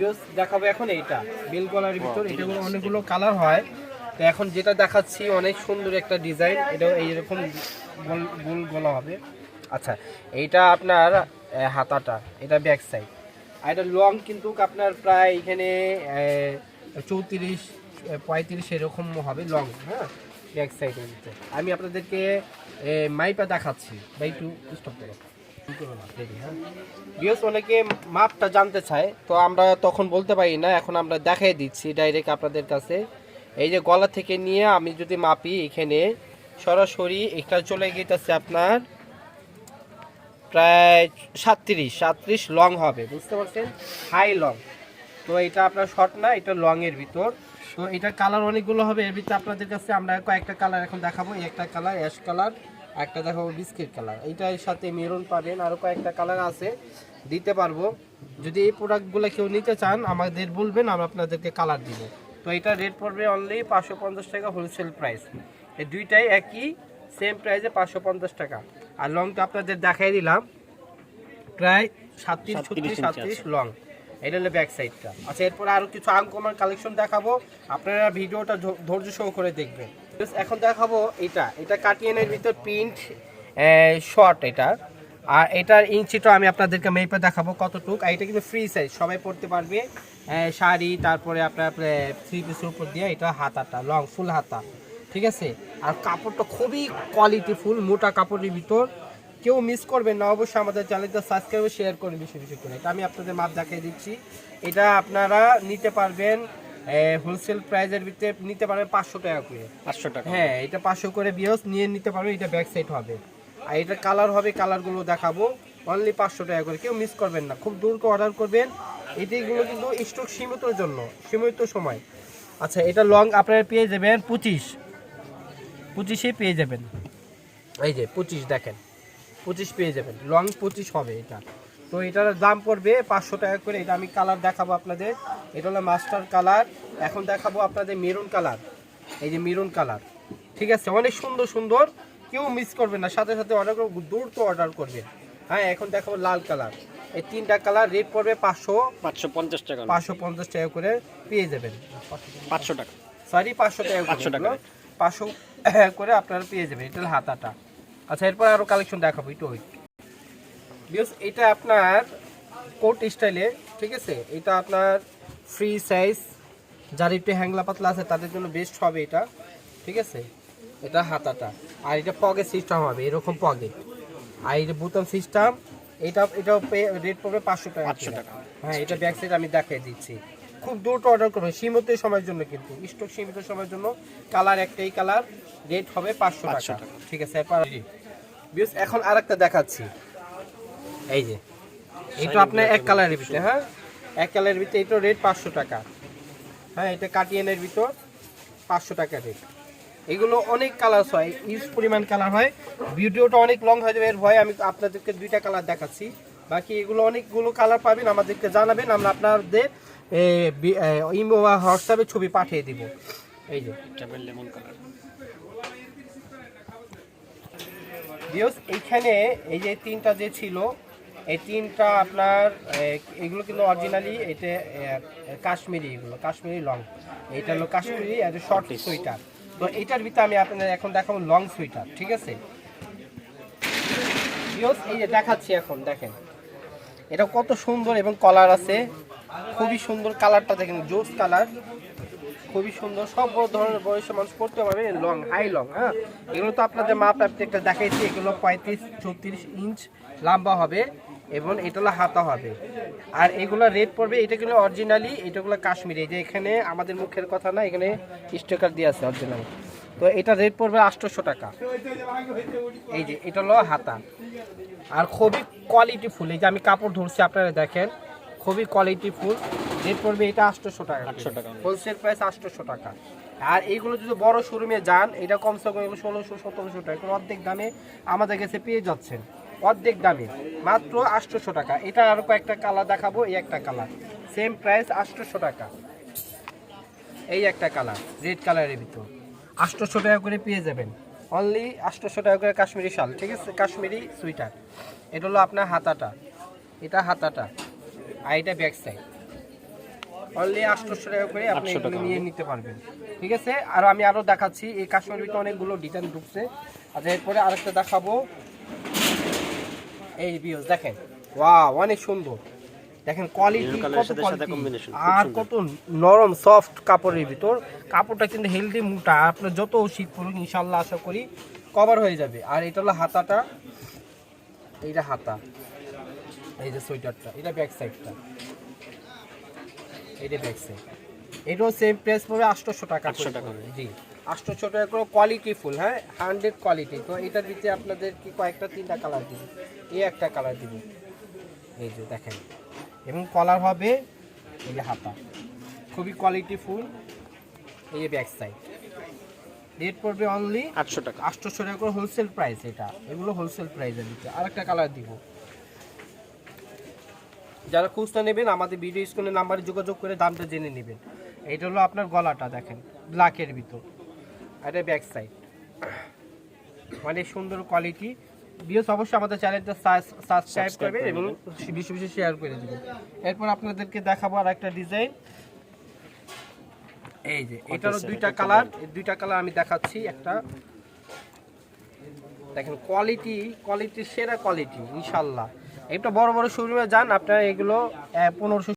Just দেখাবো এখন এইটা বেল গলার ভিতর এটা অনেকগুলো কালার হয়। তো এখন যেটা দেখাচ্ছি অনেক সুন্দর একটা ডিজাইন এটা এইরকম গোল গোল গলা হবে। আচ্ছা এইটা আপনার হাতাটা এটা ব্যাক সাইড আর এটা লং কিন্তু আপনার প্রায় এখানে চৌত্রিশ পঁয়ত্রিশ এরকম হবে লং হ্যাঁ? ব্যাক সাইডের ভিতরে। আমি আপনাদেরকে মাইপা দেখাচ্ছি। বা একটু স্টপ করো। বিয়স অনেকে মাপটা জানতে চায়, তো আমরা তখন বলতে পারি না, এখন আমরা দেখাই দিচ্ছি ডাইরেক্ট আপনাদের কাছে। এই যে গলা থেকে নিয়ে আমি যদি মাপি এখানে, সরাসরি এটা চলে গেতেছে আপনার প্রায় সাতত্রিশ সাতত্রিশ লং হবে, বুঝতে পারছেন? হাই লং তো এটা আপনার শর্ট না, এটা লং এর ভিতর। তো এটা কালার অনেকগুলো হবে, এর ভিতরে আপনাদের কাছে আমরা কয়েকটা কালার এখন দেখাবো, একটা কালার অ্যাশ কালার একটা দেখাবো বিস্কিট কালার। এইটার সাথে মেরুন পাবেন আরও কয়েকটা কালার আছে দিতে পারব। যদি এই প্রোডাক্টগুলো কেউ নিতে চান আমাদের বলবেন আমরা আপনাদেরকে কালার দিব। তো এটা রেট পড়বে অনলি পাঁচশো পঞ্চাশ টাকা হোলসেল প্রাইস এই দুইটাই একই সেম প্রাইসে পাঁচশো পঞ্চাশ টাকা। আর লংটা আপনাদের দেখাই দিলাম। প্রায় সাতত্রিশ ছত্রিশ সাতত্রিশ লং এটা হলো ব্যাক সাইডটা আচ্ছা এরপর আরও কিছু আনকমন কালেকশন দেখাবো। আপনারা ভিডিওটা ধৈর্য সহ করে দেখবেন। এখন দেখাবো এটা এটা কাটিয়ানের ভিতর প্রিন্ট শর্ট এটা। আর এটার ইঞ্চিটা আমি আপনাদেরকে মেপে দেখাবো কতটুক। আর এটা কিন্তু ফ্রি সাইজ সবাই পড়তে পারবে। শাড়ি, তারপরে আপনার থ্রি পিসের উপর দিয়ে এটা হাতাটা লং ফুল হাতা। ঠিক আছে? আর কাপড়টা খুবই কোয়ালিটি ফুল মোটা কাপড়ের ভিতর। কেউ মিস করবেন না, অবশ্যই আমাদের চ্যানেলটা সাবস্ক্রাইব শেয়ার করবেন বেশি বেশি করে। এটা আমি আপনাদের মাপ দেখিয়ে দিচ্ছি। এটা আপনারা নিতে পারবেন হোলসেল প্রাইজের ভিতরে নিতে পারবেন পাঁচশো টাকা করে। পাঁচশো টাকা হ্যাঁ এটা পাঁচশো করে বিয়স নিয়ে নিতে পারবেন এটা ব্যাক সাইড হবে। আর এটা কালার হবে কালারগুলো দেখাবো। অনলি পাঁচশো টাকা করে কেউ মিস করবেন না। খুব দূর করে অর্ডার করবেন। এটিগুলো কিন্তু স্টক সীমিতর জন্য সীমিত সময়। আচ্ছা এটা লং আপনারা পেয়ে যাবেন পঁচিশ। পঁচিশে পেয়ে যাবেন। এই যে পঁচিশ দেখেন। পঁচিশ পেয়ে যাবেন। লং পঁচিশ হবে এটা। তো এটার দাম পড়বে পাঁচশো টাকা করে। এটা আমি কালার দেখাবো আপনাদের। এটা হলো মাস্টার কালার এখন দেখাবো আপনাদের মেরুন কালার এই যে মেরুন কালার ঠিক আছে? অনেক সুন্দর সুন্দর। কেউ মিস করবেন না। সাথে সাথে অর্ডার করবে দূর তো অর্ডার করবেন হ্যাঁ এখন দেখাবো লাল কালার এই তিনটা কালার রেট পড়বে পাঁচশো। পাঁচশো পঞ্চাশ টাকা। পাঁচশো পঞ্চাশ টাকা করে পেয়ে যাবেন। পাঁচশো টাকা। সরি পাঁচশো টাকা 500 টাকা। পাঁচশো করে আপনারা পেয়ে যাবেন। এটা হলো হাতাটা। আচ্ছা এরপর আরও কালেকশন দেখাবো। একটু ওই বিকজ এটা আপনার কোট স্টাইলে ঠিক আছে? এটা আপনার ফ্রি সাইজ যার একটু হ্যাংলা পাতলা আছে তাদের জন্য বেস্ট হবে এটা ঠিক আছে? এটা হাতাটা। আর এটা পগে সিস্টেম হবে এরকম পগে আর এটা বোতাম সিস্টেম এটা এটা রেট পড়বে পাঁচশো টাকা 500 টাকা। হ্যাঁ এটা ব্যাক সাইড আমি দেখিয়ে দিচ্ছি। খুব দ্রুত অর্ডার করবেন সীমিত সময়ের জন্য কিন্তু। স্টক সীমিত সময়ের জন্য কালার একটাই কালার রেট হবে পাঁচশো 500 টাকা। ঠিক আছে বিকজ এখন আরেকটা দেখাচ্ছি। এই যে এটা আপনার এক কালারের ভিতরে হ্যাঁ? এক কালারের ভিতরে এটা রেট পাঁচশো টাকা। হ্যাঁ এটা কাটিয়ানের ভিতর পাঁচশো টাকা রেট এগুলো অনেক কালার হয় ইউজ পরিমাণ কালার হয়। ভিডিওটা অনেক লং হয়ে যাবে এর ভয়ে আমি আপনাদেরকে দুইটা কালার দেখাচ্ছি। বাকি এগুলো অনেকগুলো কালার পাবেন আমাদেরকে জানাবেন আমরা আপনাদের ইমো বা হোয়াটসঅ্যাপে ছবি পাঠিয়ে দিব। এই যে। লেমন কালার এইখানে এই যে তিনটা যে ছিল এই তিনটা আপনার এগুলো কিন্তু অরিজিনালি এটা কাশ্মীরি এগুলো কাশ্মীরি লং। এটা হলো কাশ্মীরি আর শর্ট সোয়েটার তো এটার ভিতরে আমি আপনাদের এখন দেখাবো লং সোয়েটার ঠিক আছে? এই যে দেখাচ্ছি এখন দেখেন। এটা কত সুন্দর এবং কলার আছে। খুবই সুন্দর কালারটা দেখেন জোস কালার খুবই সুন্দর সব ধরনের বয়সের মানুষ করতে পারবে লং হাই লং হ্যাঁ? এগুলো তো আপনাদের মাপ আপনি একটা দেখাইছি এগুলো পঁয়ত্রিশ চৌত্রিশ ইঞ্চ লম্বা হবে। এবং এটা হলো হাতা হবে। আর এগুলো রেট পড়বে এটাগুলো অরিজিনালি এটাগুলো কাশ্মীরি। এই যে এখানে আমাদের মুখের কথা না এখানে স্টিকার দিয়ে আছে অরিজিনাল তো এটা রেট পড়বে আটশোশো টাকা। এই যে এটা হলো হাতা। আর খুবই কোয়ালিটি ফুল এই যে আমি কাপড় ধরছি আপনারা দেখেন খুবই কোয়ালিটি ফুল রেট পড়বে এটা আটশোশো টাকা। 800 টাকা। হোলসেল প্রাইস আটশোশো টাকা। আর এইগুলো যদি বড় শোরুমে যান এটা কমসে কম ষোলোশো সতেরোশো টাকা। অর্ধেক দামে আমাদের কাছে পেয়ে যাচ্ছেন। অর্ধেক দামে। মাত্র আটশোশো টাকা। এটা আরও কয়েকটা কালার দেখাবো এই একটা কালার সেম প্রাইস আটশোশো টাকা। এই একটা কালার রেড কালারের ভিতর। আটশোশো টাকা করে পেয়ে যাবেন। অনলি আটশোশো টাকা করে কাশ্মীরি শাল ঠিক আছে? কাশ্মীরি সুইটার এটা হলো আপনার হাতাটা। এটা হাতাটা। আর এটা ব্যাক সাইড অনলি আটশোশো টাকা করে আপনি এগুলো টাকা। নিয়ে নিতে পারবেন। ঠিক আছে? আর আমি আরও দেখাচ্ছি এই কাশ্মীর ভিতরে অনেকগুলো ডিজাইন ঢুকছে। আর এরপরে আরেকটা দেখাবো। এই বিয়স দেখেন। ওয়াও অনেক সুন্দর। দেখেন কোয়ালিটি কত আর কত নরম সফট কাপড়ের ভিতর। কাপড়টা কিন্তু হেলদি মোটা। আপনার যত শীত পড়ুক ইনশাল্লাহ আশা করি কভার হয়ে যাবে। আর এটা হলো হাতাটা। এইটা হাতা। এই যে সোয়েটারটা। এটা ব্যাক সাইডটা এইটা ব্যাক সাইড এটাও সেম প্রাইস পড়বে আটশোশো টাকা 800 টাকা। করে। জি। আটশোশো টাকা করে কোয়ালিটি ফুল হ্যাঁ? হান্ড্রেড কোয়ালিটি তো এটার ভিতরে আপনাদের কি কয়েকটা তিনটা কালার দিবে? এই একটা কালার দিবে। এই যে দেখেন। এবং কলার হবে এই যে হাতা। খুবই কোয়ালিটি ফুল। এই যে ব্যাক সাইড রেট পড়বে অনলি আটশো টাকা। আটশোশো টাকা করে হোলসেল প্রাইস এটা। এগুলো হোলসেল প্রাইসে দিতে আরেকটা কালার দিব। যারা খুচরা নেবেন আমাদের ভিডিও স্ক্রিনের নাম্বারে যোগাযোগ করে দামটা জেনে নেবেন। এটা হলো আপনার গলাটা দেখেন। ব্ল্যাকের ভিতর। আর এটা ব্যাক সাইড অনেক সুন্দর কোয়ালিটি বিএস অবশ্যই আমাদের চ্যানেলটা সাবস্ক্রাইব Subscribe করবেন করে এবং বেশি বেশি শেয়ার করে দেবেন। এরপর আপনাদেরকে দেখাবো আর একটা ডিজাইন এই যে এটারও দুইটা কালার এই দুইটা কালার আমি দেখাচ্ছি। একটা দেখেন কোয়ালিটি কোয়ালিটি সেরা কোয়ালিটি ইনশাল্লাহ। একটা বড় বড় শোরুমে যান আপনারা এগুলো পনেরোশো